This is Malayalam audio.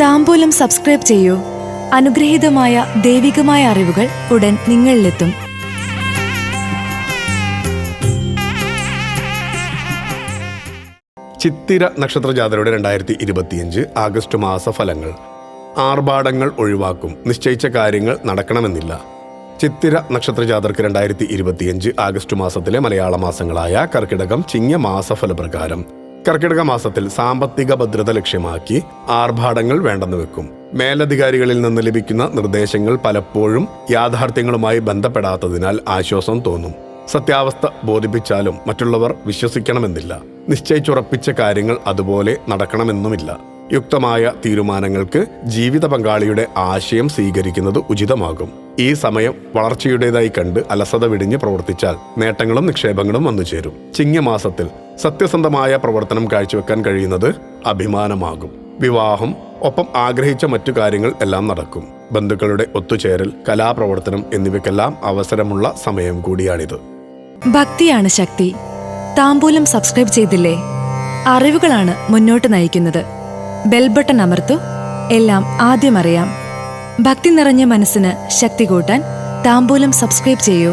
താമ്പൂലം സബ്സ്ക്രൈബ് ചെയ്യൂ. അനുഗ്രഹീതമായ ദൈവികമായ അറിവുകൾ ഉടൻ നിങ്ങളിലെത്തും. ചിത്തിര നക്ഷത്ര ജാഥയുടെ രണ്ടായിരത്തി ഇരുപത്തിയഞ്ച് ആഗസ്റ്റ് മാസ ഫലങ്ങൾ ആർഭാടങ്ങൾ ഒഴിവാക്കും. നിശ്ചയിച്ച കാര്യങ്ങൾ നടക്കണമെന്നില്ല. ചിത്തിര നക്ഷത്ര ജാതർക്ക് രണ്ടായിരത്തി ഇരുപത്തിയഞ്ച് ആഗസ്റ്റ് മാസത്തിലെ മലയാള മാസങ്ങളായ കർക്കിടകം ചിങ്ങ മാസഫലപ്രകാരം കർക്കിടക മാസത്തിൽ സാമ്പത്തിക ഭദ്രത ലക്ഷ്യമാക്കി ആർഭാടങ്ങൾ വേണ്ടെന്ന് വെക്കും. മേലധികാരികളിൽ നിന്ന് ലഭിക്കുന്ന നിർദ്ദേശങ്ങൾ പലപ്പോഴും യാഥാർത്ഥ്യങ്ങളുമായി ബന്ധപ്പെടാത്തതിനാൽ ആശ്വാസം തോന്നും. സത്യാവസ്ഥ ബോധിപ്പിച്ചാലും മറ്റുള്ളവർ വിശ്വസിക്കണമെന്നില്ല. നിശ്ചയിച്ചുറപ്പിച്ച കാര്യങ്ങൾ അതുപോലെ നടക്കണമെന്നുമില്ല. യുക്തമായ തീരുമാനങ്ങൾക്ക് ജീവിത പങ്കാളിയുടെ ആശയം സ്വീകരിക്കുന്നത് ഉചിതമാകും. ഈ സമയം വളർച്ചയുടേതായി കണ്ട് അലസത വിടിഞ്ഞ് പ്രവർത്തിച്ചാൽ നേട്ടങ്ങളും നിക്ഷേപങ്ങളും വന്നു ചേരും ചിങ്ങമാസത്തിൽ സത്യസന്ധമായ പ്രവർത്തനം കാഴ്ചവെക്കാൻ കഴിയുന്നത് അഭിമാനമാകും. വിവാഹം ഒപ്പം ആഗ്രഹിച്ച മറ്റു കാര്യങ്ങൾ എല്ലാം നടക്കും. ബന്ധുക്കളുടെ ഒത്തുചേരൽ കലാപ്രവർത്തനം എന്നിവയ്ക്കെല്ലാം അവസരമുള്ള സമയം കൂടിയാണിത്. ഭക്തിയാണ് ശക്തി. താമ്പൂലം സബ്സ്ക്രൈബ് ചെയ്തില്ലേ? അറിവുകളാണ് മുന്നോട്ട് നയിക്കുന്നത്. ബെൽബട്ടൺ അമർത്തു. എല്ലാം ആദ്യം അറിയാം. ഭക്തി നിറഞ്ഞ മനസ്സിന് ശക്തി കൂട്ടാൻ താമ്പൂലം സബ്സ്ക്രൈബ് ചെയ്യൂ.